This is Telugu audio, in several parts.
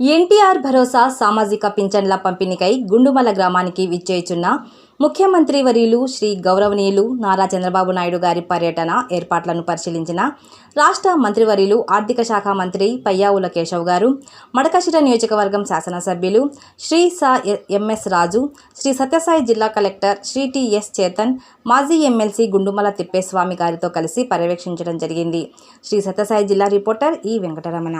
ఎన్టీఆర్ భరోసా సామాజిక పింఛన్ల పంపిణీకై గుండుమల గ్రామానికి విచ్చేయుచున్న ముఖ్యమంత్రి వర్యులు శ్రీ గౌరవనీయులు నారా చంద్రబాబు నాయుడు గారి పర్యటన ఏర్పాట్లను పరిశీలించిన రాష్ట్ర మంత్రివర్యులు ఆర్థిక శాఖ మంత్రి పయ్యావుల కేశవ్ గారు మడకశిర నియోజకవర్గం శాసనసభ్యులు శ్రీ సా ఎ- ఎంఎస్ రాజు శ్రీ సత్యసాయి జిల్లా కలెక్టర్ శ్రీ టిఎస్ చేతన్ మాజీ ఎమ్మెల్సీ గుండుమల తిప్పేస్వామి గారితో కలిసి పర్యవేక్షించడం జరిగింది. శ్రీ సత్యసాయి జిల్లా రిపోర్టర్ ఈ వెంకటరమణ.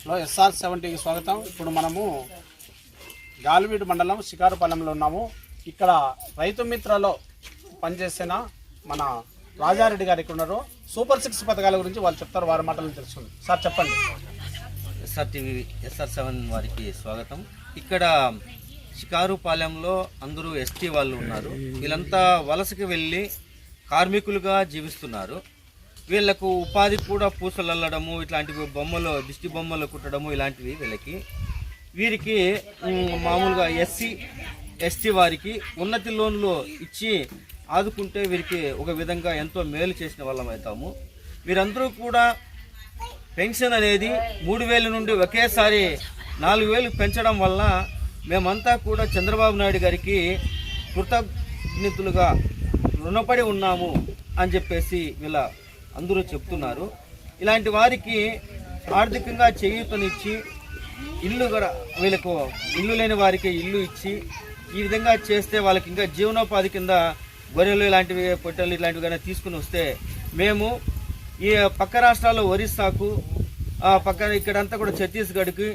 హలో ఎస్ఆర్ సెవెంటీకి స్వాగతం. ఇప్పుడు మనము గాలివీడు మండలం శికారుపాలెంలో ఉన్నాము. ఇక్కడ రైతు మిత్రలో పనిచేసిన మన రాజారెడ్డి గారు ఇక్కడ ఉన్నారు. సూపర్ సిక్స్ పథకాల గురించి వాళ్ళు చెప్తారు వారి మాటలను తెలుసుకుంది. సార్ చెప్పండి. ఎస్ఆర్ టీవీ ఎస్ఆర్ సెవెన్ వారికి స్వాగతం. ఇక్కడ షికారుపాలెంలో అందరూ ఎస్టీ వాళ్ళు ఉన్నారు. వీళ్ళంతా వలసకి వెళ్ళి కార్మికులుగా జీవిస్తున్నారు. వీళ్ళకు ఉపాధి కూడా పూసలు అల్లడము ఇట్లాంటివి బొమ్మలు దిష్టి బొమ్మలు కుట్టడము ఇలాంటివి వీళ్ళకి. వీరికి మామూలుగా ఎస్సీ ఎస్టీ వారికి ఉన్నతి లోన్లు ఇచ్చి ఆదుకుంటే వీరికి ఒక విధంగా ఎంతో మేలు చేసిన వాళ్ళం అవుతాము. వీరందరూ కూడా పెన్షన్ అనేది మూడు వేల నుండి ఒకేసారి నాలుగు వేలు పెంచడం వల్ల మేమంతా కూడా చంద్రబాబు నాయుడు గారికి కృతజ్ఞతలుగా రుణపడి ఉన్నాము అని చెప్పేసి వీళ్ళ అందరూ చెప్తున్నారు. ఇలాంటి వారికి ఆర్థికంగా చేయూతనిచ్చి ఇల్లు కూడా వీళ్ళకు ఇల్లు లేని వారికి ఇల్లు ఇచ్చి ఈ విధంగా చేస్తే వాళ్ళకి ఇంకా జీవనోపాధి కింద గొర్రెలు ఇలాంటివి పొట్టెలు ఇలాంటివి తీసుకుని వస్తే మేము ఈ పక్క రాష్ట్రాల్లో ఒరిస్సాకు పక్కన ఇక్కడంతా కూడా ఛత్తీస్గఢ్కి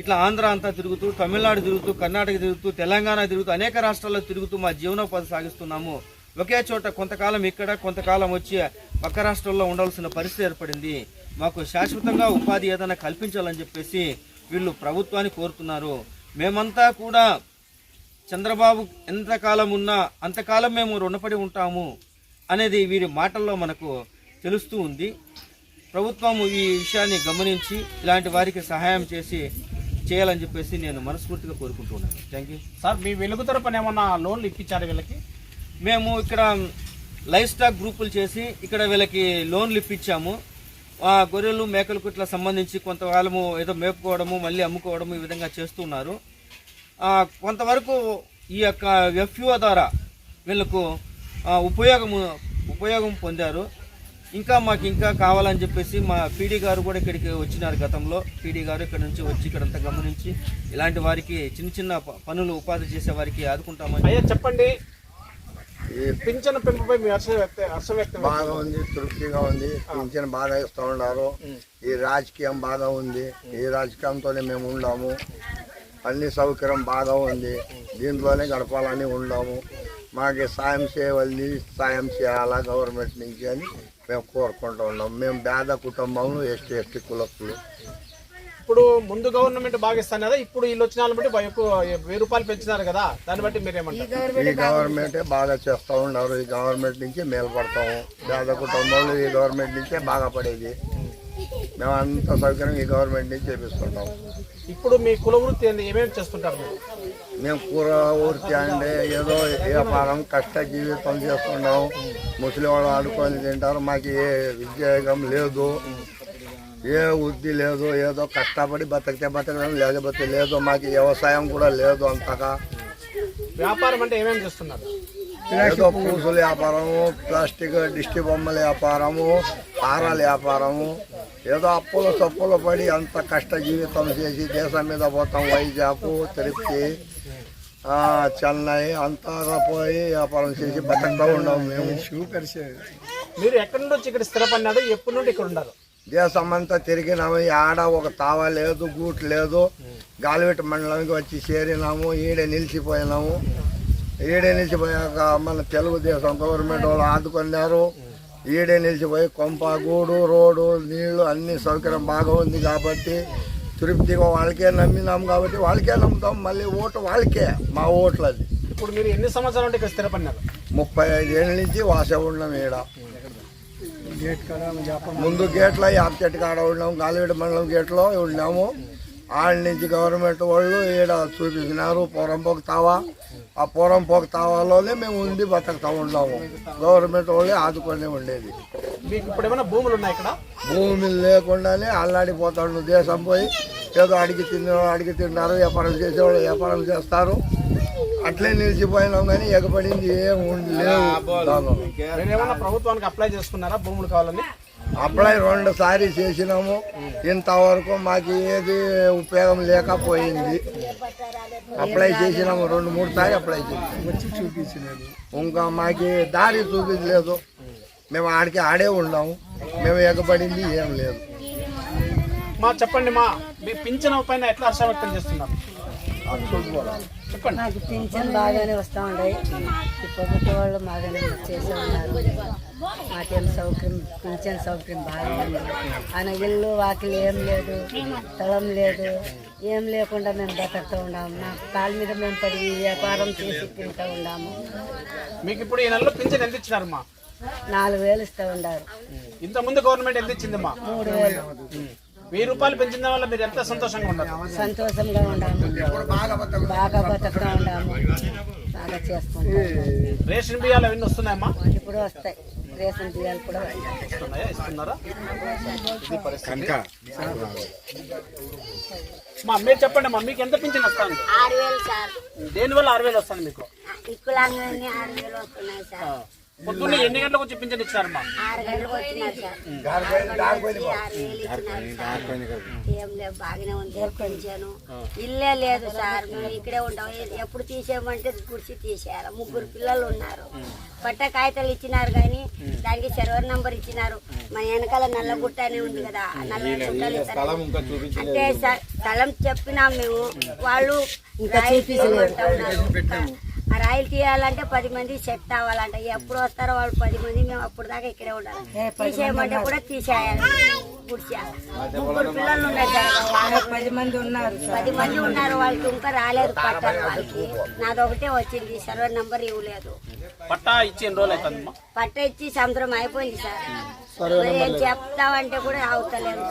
ఇట్లా ఆంధ్ర అంతా తిరుగుతూ తమిళనాడు తిరుగుతూ కర్ణాటక తిరుగుతూ తెలంగాణ తిరుగుతూ అనేక రాష్ట్రాల్లో తిరుగుతూ మా జీవనోపాధి సాగిస్తున్నాము. ఒకే చోట కొంతకాలం ఇక్కడ కొంతకాలం వచ్చి పక్క రాష్ట్రంలో ఉండాల్సిన పరిస్థితి ఏర్పడింది. మాకు శాశ్వతంగా ఉపాధి ఏదైనా కల్పించాలని చెప్పేసి వీళ్ళు ప్రభుత్వాన్ని కోరుతున్నారు. మేమంతా కూడా చంద్రబాబు ఎంతకాలం ఉన్నా అంతకాలం మేము రుణపడి ఉంటాము అనేది వీరి మాటల్లో మనకు తెలుస్తూ ఉంది. ప్రభుత్వం ఈ విషయాన్ని గమనించి ఇలాంటి వారికి సహాయం చేసి చేయాలని చెప్పేసి నేను మనస్ఫూర్తిగా కోరుకుంటున్నాను. థ్యాంక్ యూ సార్ మీ వెలుగు తరపున ఏమన్నా లోన్లు ఇప్పించారు వీళ్ళకి? మేము ఇక్కడ లైఫ్ స్టాక్ గ్రూపులు చేసి ఇక్కడ వీళ్ళకి లోన్లు ఇప్పించాము. ఆ గొర్రెలు మేకలకు ఇట్లా సంబంధించి కొంతకాలము ఏదో మేపుకోవడము మళ్ళీ అమ్ముకోవడము ఈ విధంగా చేస్తున్నారు. కొంతవరకు ఈ యొక్క ఎఫ్యూఓ ద్వారా వీళ్ళకు ఉపయోగము ఉపయోగం పొందారు. ఇంకా మాకు ఇంకా కావాలని చెప్పేసి మా పీడీ గారు కూడా ఇక్కడికి వచ్చినారు గతంలో. పీడీ గారు ఇక్కడ నుంచి వచ్చి ఇక్కడంతా గమనించి ఇలాంటి వారికి చిన్న చిన్న ప- పనులు ఉపాధి చేసే వారికి ఆదుకుంటామని అయ్యా చెప్పండి. పింఛన్ పెంపుపై మీ హర్ష వ్యక్త బాగా ఉంది తృప్తిగా ఉంది. పింఛన్ బాగా ఇస్తూ ఉన్నారు. ఈ రాజకీయం బాగా ఉంది. ఈ రాజకీయంతోనే మేము ఉన్నాము అన్ని సౌకర్యం బాగా ఉంది. దీంట్లోనే గడపాలని ఉన్నాము మాకు సాయం చేయవల్లి సాయం చేయాలా గవర్నమెంట్ నుంచి అని మేము కోరుకుంటూ ఉన్నాం. మేము పేద కుటుంబంలో ఎస్టీ ఎస్టీ కులస్తులు. ఇప్పుడు ముందు గవర్నమెంట్ బాగా ఇస్తాను కదా ఇప్పుడు వీళ్ళు వచ్చిన వాళ్ళని బట్టి ఎక్కువ వెయ్యి రూపాయలు పెంచినారు కదా దాన్ని బట్టి మీరేమంటారు? ఈ గవర్నమెంటే బాగా చేస్తూ ఉన్నారు ఈ గవర్నమెంట్ నుంచి మేలుపడతాము పేద కుటుంబంలో ఈ గవర్నమెంట్ నుంచే బాగా పడేది. మేము అంత సౌకర్యం ఈ గవర్నమెంట్ నుంచి చేపిస్తుంటాము. ఇప్పుడు మీ కుల వృత్తి ఏమేమి చేస్తుంటారు మీరు? మేము కూర ఊరికి అంటే ఏదో వ్యాపారం కష్ట జీవితం చేస్తున్నాం ముసలి వాళ్ళు ఆడుకొని తింటారు మాకు ఏ ఉద్యోగం లేదు. ఏ వృద్ధి లేదు ఏదో కష్టపడి బతికితే బతకడం లేకపోతే లేదు మాకు వ్యవసాయం కూడా లేదు అంతగా. వ్యాపారం అంటే ఏమేమి చేస్తున్నారు? ఏదో పూసుల వ్యాపారము ప్లాస్టిక్ దిష్టి బొమ్మల వ్యాపారము హారాల వ్యాపారము ఏదో అప్పులు తప్పులు పడి అంత కష్ట జీవితం చేసి దేశం మీద పోతాం వైజాగ్ తిరుపతి ఆ, చెన్నై అంతా పోయి వ్యాపారం చేసి బతుకుతూ ఉన్నాం మేము. మీరు ఎక్కడి నుండి వచ్చి ఇక్కడ స్థిరపడినారు? ఎప్పటి నుండి ఇక్కడ ఉన్నారు? దేశం అంతా తిరిగినాము. ఆడ ఒక తావ లేదు గూట్ లేదు. గాలివెట్ట మండలానికి వచ్చి చేరినాము. ఈడే నిలిచిపోయినాము. ఈడే నిలిచిపోయాక మన తెలుగుదేశం గవర్నమెంట్ వాళ్ళు ఆదుకున్నారు. ఈడే నిలిచిపోయి కొంప గూడు రోడ్డు నీళ్ళు అన్ని సౌకర్యం బాగా ఉంది కాబట్టి తృప్తిగా వాళ్ళకే నమ్మినాం కాబట్టి వాళ్ళకే నమ్ముతాం. మళ్ళీ ఓటు వాళ్ళకే మా ఓట్లు అది ఇప్పుడు మీరు ఎన్ని సంవత్సరాల ఇక్కడ స్థిరపడినారు? ముప్పై ఐదు ఏళ్ళ నుంచి వాస ఉన్నాం ఈడ. ముందు గేట్లో యాప్ చెట్టు కాడ ఉన్నాం గాలివీడ మండలం గేట్లో ఉన్నాము. ఆడ నుంచి గవర్నమెంట్ వాళ్ళు ఈడ చూపించినారు పోరంపోక తావా ఆ పోరంపోక తావాలోనే మేము ఉండి బతుకుతా ఉన్నాము. గవర్నమెంట్ వాళ్ళే ఆదుకొని ఉండేది. మీకు ఇప్పుడు ఏమైనా భూములు ఉన్నాయి ఇక్కడ? భూమి లేకుండానే అల్లాడిపోతాడు దేశం పోయి ఏదో అడిగి తిన్నారు అడిగి తిన్నారు వ్యాపారం చేసేవాళ్ళు వ్యాపారం చేస్తారు. అట్లే నిలిచిపోయినాం కానీ ఏం ఏమైనా ప్రభుత్వానికి అప్లై చేసుకున్నారా భూములు కావాలని? అప్లై రెండు సారి చేసినాము. ఇంతవరకు మాకు ఏది ఉపయోగం లేకపోయింది. అప్లై చేసినాము. రెండు మూడు సారి అప్లై చేసినాము. ఇంకా మాకు దారి చూపించలేదు. మేము ఆడికి ఆడే ఉన్నాము. మేము ఎగబడింది ఏం లేదు. మా చెప్పండి మా మీ పింఛన్ పైన ఎట్లా హర్ష వ్యక్తం చేస్తున్నారు? చెప్పండి. నాకు పింఛన్ బాగానే వస్తూ ఉన్నాయి ఈ ప్రభుత్వ వాళ్ళు బాగానే చేసే ఉన్నారు. మాకేం సౌకర్యం పింఛన్ సౌకర్యం బాగా ఉంది. ఆయన ఇల్లు వాకిలు ఏం లేదు స్థలం లేదు. ఏం లేకుండా మేము బతుకుతూ ఉన్నాము. నా కాళ్ళ మీద మేము పడి వ్యాపారం చేసి తింటూ ఉన్నాము. మీకు ఇప్పుడు ఈ నెలలో పింఛన్ ఎంత ఇచ్చినారమ్మా? నాలుగు వేలు ఇస్తూ ఉన్నారు. ఇంత ముందు గవర్నమెంట్ ఎంత ఇచ్చిందమ్మా? మూడు వేలు. వెయ్యి రూపాయలు పెంచిన వల్ల మీరు ఎంత సంతోషంగా ఉన్నారు? సంతోషంగా ఉన్నాము బాగా బతుకుతూ ఉన్నాము బాగా చేసుకుంటాము రేషన్ బియ్యాలు అవన్నీ వస్తున్నాయమ్మా? ఇప్పుడు వస్తాయి. రేషన్ బియ్యాలు కూడా వస్తాయి. వస్తున్నాయా? ఇస్తున్నారా? ఇది పరిస్థితి. మా మీరు చెప్పండి అమ్మా మీకు ఎంత పింఛన్ వస్తుంది? ఆరు వేలు సార్. దేని వల్ల ఆరు వేలు వస్తుంది మీకు? వికలాంగులన్నీ ఆరు వేలు వస్తున్నాయి సార్. ఆ. పొద్దున్నే ఎన్ని గంటలకు వచ్చి పింఛన్ ఇచ్చారమ్మా ఆరు గంటలకు వచ్చినారు సార్. ఆరు గంటలకు ఇచ్చినారు బాగానే ఉంది. ఇల్లే లేదు సార్ మేము ఇక్కడే ఉంటాం. ఎప్పుడు తీసేయమంటే గుడిసి తీసేయాలి. ముగ్గురు పిల్లలు ఉన్నారు. పట్ట కాగితాలు ఇచ్చినారు కానీ దానికి సర్వర్ నంబర్ ఇచ్చినారు. మన వెనకాల నల్ల గుట్ట అని ఉంది కదా ఆ నల్ల గుట్టలు ఇస్తారు. అంటే స్థలం చెప్పినాం మేము. వాళ్ళు ఇంకా ఉన్నారు. ఆ రాయిలు తీయాలంటే పది మంది సెట్ అవ్వాలంట. ఎప్పుడు వస్తారో వాళ్ళు పది మంది మేము అప్పుడు దాకా ఇక్కడే ఉండాలి. తీసేయమంటే కూడా తీసేయాలి. ముగ్గురు పిల్లలు ఉన్నారు సార్ పది మంది ఉన్నారు పది మంది ఉన్నారు వాళ్ళకి ఇంకా రాలేదు పట్టాలి వాళ్ళకి. నాదొకటే వచ్చింది సర్వర్ నంబర్ ఇవ్వలేదు. పట్టా ఇచ్చి పట్ట ఇచ్చి సంవత్సరం అయిపోయింది సార్. చెప్తామంటే కూడా అవుతలేదు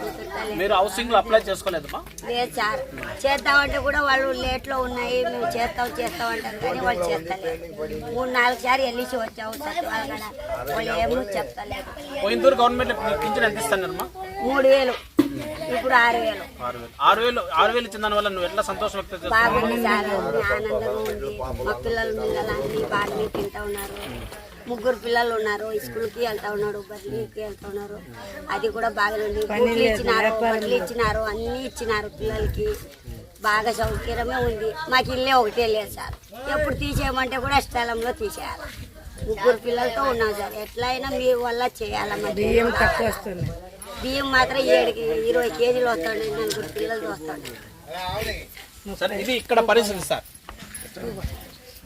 మీరు హౌసింగ్లో అప్లై చేసుకోలేదమ్మా? లేదు సార్. చేద్దామంటే కూడా వాళ్ళు లేట్లో ఉన్నాయి మేము చేస్తాం చేస్తాం అంటారు కానీ వాళ్ళు చేస్తలేదు మూడు నాలుగు సార్లు వెళ్ళేసి వచ్చాము వాళ్ళు ఏమో చెప్తలేదు పోయినతూరు గవర్నమెంట్ పింఛన్ ఎంత మూడు వేలు. ఇప్పుడు ఆరు వేలు. ఆరు వేలు. ఆరు వేలు ఆరు వేలు ఇచ్చిన దాని వల్ల నువ్వు ఎట్లా సంతోషం వ్యక్తం ఉంది. మా పిల్లలు మిల్లలు అన్ని బాగానే తింటా ఉన్నారు. ముగ్గురు పిల్లలు ఉన్నారు స్కూల్కి వెళ్తా ఉన్నారు బదిలీకి వెళ్తా ఉన్నారు. అది కూడా బాగానే ఉంది. బుక్లు ఇచ్చినారు బట్టలు ఇచ్చినారు అన్ని ఇచ్చినారు పిల్లలకి. బాగా సౌకర్యమే ఉంది. మాకు ఇల్లే ఒకటే లేదు సార్. ఎప్పుడు తీసేయమంటే కూడా స్థలంలో తీసేయాలి. ముగ్గురు పిల్లలతో ఉన్నాం సార్. ఎట్లయినా మీ వల్ల చేయాలి మాకు బియ్యం తక్కువ వస్తుంది. బియ్యం మాత్రం ఏడు ఇరవై కేజీలు వస్తాయి నలుగురు పిల్లలతో వస్తాయి సరే ఇది ఇక్కడ పరిస్థితి సార్.